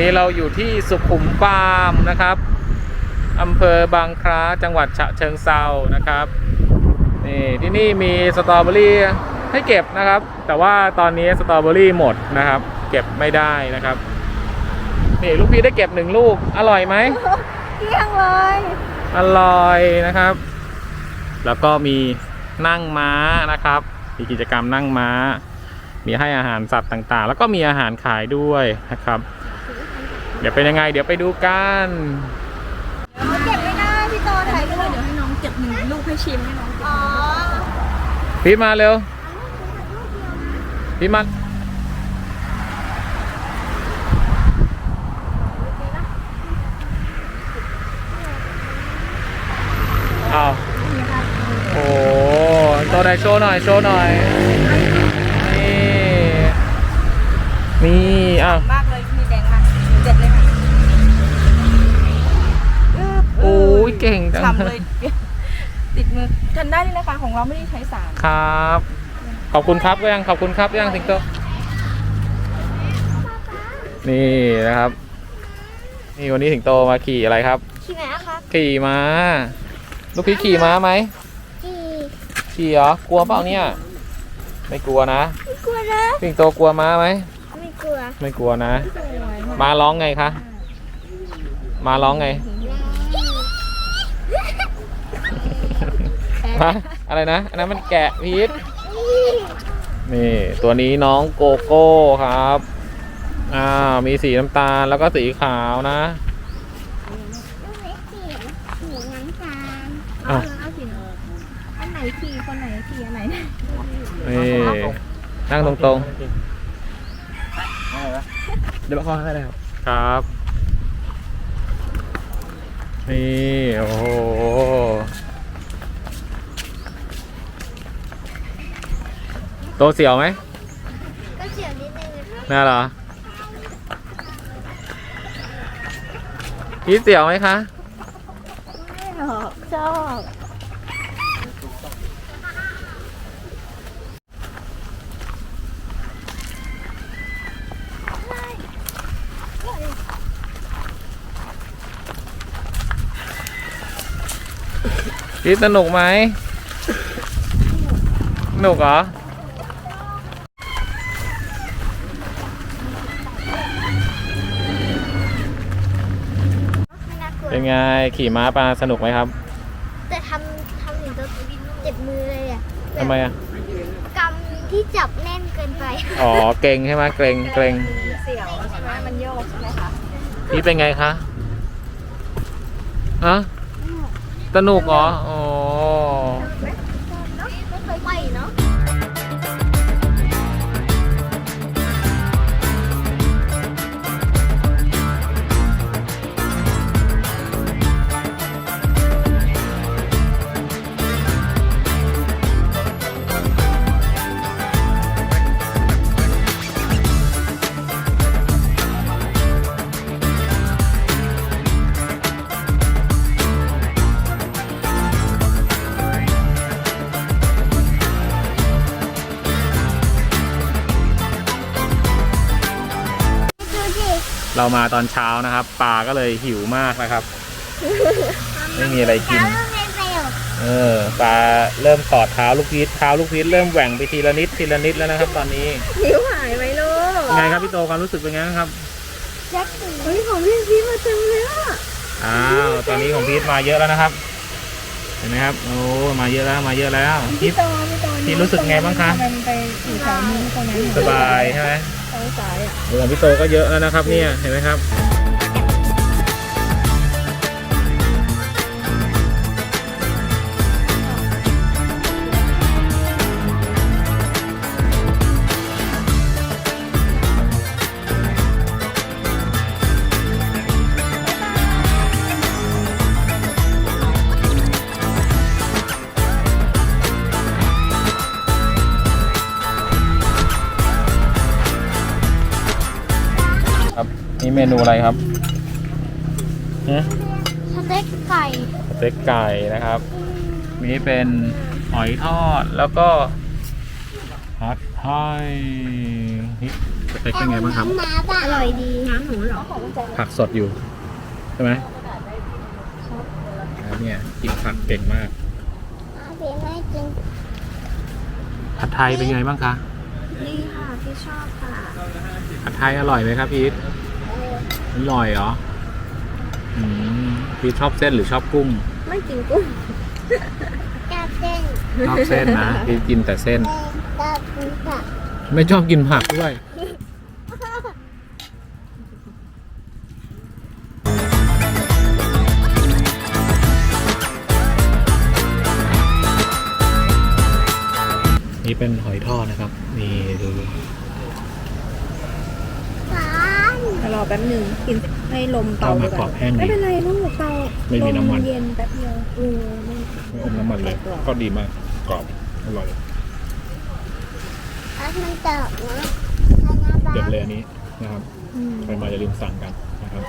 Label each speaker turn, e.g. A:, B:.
A: นี้เราอยู่ที่สุขุมฟาร์มนะครับอำเภอบางคล้าจังหวัดฉะเชิงเซานะครับนี่ที่นี่มีสตรอเบอรี่ให้เก็บนะครับ แต่ว่าตอนนี้สตรอเบอรี่หมดนะครับ เก็บไม่ได้นะครับนี่ลูกพี่ได้เก็บหนึ่งลูกอร่อยไหม
B: เที่ยงเลย
A: อร่อยนะครับ แล้วก็มีนั่งม้านะครับ มีกิจกรรมนั่งม้า มีให้อาหารสัตว์ต่างๆ แล้วก็มีอาหารขายด้วยนะครับ เดี๋ยวเป็นยังไง เดี๋ยวไปดูกัน
B: มันเก็บไม่ได้พี่โตถ่ายรูป
C: เดี๋ยวให้น้องเก็บหนึ่งลูกให้ชิมให้น้องเก็บ
B: อ๋อ
A: พีทมาเร็วพีทมาเอาโอ้โหตัวไหนโชว์หน่อยโชว์หน่อย อ้าว
C: มากเลยมีแดงมากเจ็ดเลยค่ะอึ๊บ
A: โอ้ยเก่งจัง
C: ทำเลยติดมือทานได้เลยนะคะของเราไม่ได้ใช้สาร
A: ครับ ขอบคุณครับยังขอบคุณครับยังสิงโตนี่นะครับ นี่วันนี้สิงโตมาขี่อะไรครับ
B: ขี่ม้าครับ
A: ขี่ม้า ลูกพี่ขี่ม้าไหม
B: ขี่
A: ขี่เหรอกลัวเปล่าเนี่ย ไม่กลัวนะ
B: ไม่กลัวนะ
A: สิงโตกลัวม้าไหม
B: ไม่ กลัว
A: ไม่กลัวนะม้าร้องไงคะม้าร้องไงฮะอะไรนะ อันนั้นมันแกะพีทนี่ ตัวนี้น้องโกโก้ครับ อ่า มีสีน้ำตาลแล้วก็สีขาวนะ
B: ลูกเล็กขี่ขี่น้ำตาล
A: อะ
C: เอาสิอันไหนขี่คนไหนขี่อันไหน
A: นี่นั่งตรงๆ
D: เดี๋ยวมาขอให้ได้ครับ
A: ครับ นี่ โอ้โห โตเสียวไหม
B: ก็เสียวนิดนึงนะครับ
A: น่าเหรอพี่เสียวไหมคะ
C: ไม่หรอกชอบ
A: พี่สนุกไหมสนุกเหรอ
B: ไม่น่ากลัว
A: เป็นไงขี่ม้าปลาสนุกไหมครับ
B: แต่ทำทำถึงตัวเจ็บมือเลยอะ
A: ทำไมอะ
B: กำที่จับแน่นเกินไป
A: อ๋อ เกรงใช่ไหมเกรงเกรง
C: เสี่ยวใช่ไหมมันโยกใช่ไหมคะ
A: พี่เป็นไงคะฮะ สนุกเหรออ๋อ
B: ไม่เคยไปเนาะ
A: เรามาตอนเช้านะครับปลาก็เลยหิวมากนะครับ ไม่มีอะไรกิน
B: แล้วเล่นไปอยู่
A: เออปลาเริ่มตอดเท้าลูกพีชเท้าลูกพีชเริ่มแหว่งไปทีละนิดทีละนิดแล้วนะครับ ตอนนี้
C: นิ้วหายไหมลูก
A: ยังไงครับพี่โตความรู้สึกเป็นไงบ้างครับ
B: แจ็คสี
C: เฮ้ยของพี่พี่มาเต็มเลยอะ
A: อ้าวตอนนี้ของพีทมาเยอะแล้วนะครับ เห็นไหมครับโอ้มาเยอะแล้วมาเยอะแล้วพีท
C: โตพี่โต
A: พี่รู้สึกไงบ้างคะ
C: มันไปอยู่แถวนี้ตรงนั้น
A: สบายใช่ไหม
C: ทางซ้ายอะ
A: โอ้ของพี่โตก็เยอะแล้วนะครับเนี่ยเห็นไหมครับ นี่เมนูอะไรครับฮะ
B: สเต็กไก่
A: สเต็กไก่นะครับ นี่เป็นหอยทอดแล้วก็ผัดไทยสเต็กเป็นไงบ้างครับ
B: น้ำอร่อยดีน้ำหนูเหรอ
A: ผักสดอยู่ ใช่ไหมครับเนี่ยกินผักเก่งมาก
B: พี่ไม่กิน
A: ผัดไทยเป็นไงบ้างคะ
C: นี่ค่ะที่ชอบค่ะ
A: ผัดไทยอร่อยไหมครับพีท อร่อยเหรออืมพีทชอบเส้นหรือชอบกุ้ง
C: ไม่กินกุ้ง
B: กับเส้น
A: ชอบเส้นนะพีทกินแต่เส้น
B: กับกินผัก
A: ไม่ชอบกินผักด้วย นี่เป็นหอยทอดนะครับ นี่ดู
B: ฟาน
C: รอ แป๊บหนึ่งกินให้ลมเตา
A: ข้าวห
C: ไป
A: มากกร
C: ก่
A: อ
C: อน
A: บแห้ง
C: ไม่
A: ดี
C: เป็นไรลูกเตา
A: ไม่มีน้ำมัน
C: ลเย็นแป๊บเดียวเออไม่
A: ไม่อมน้ำมันเลยก็ดีมาก กรอบ อร่อย
B: แล้วมันเติบนะ
A: เด็ดเลยอันนี้นะครับ
C: อืม
A: ใครมาอย่าลืมสั่งกันนะครับ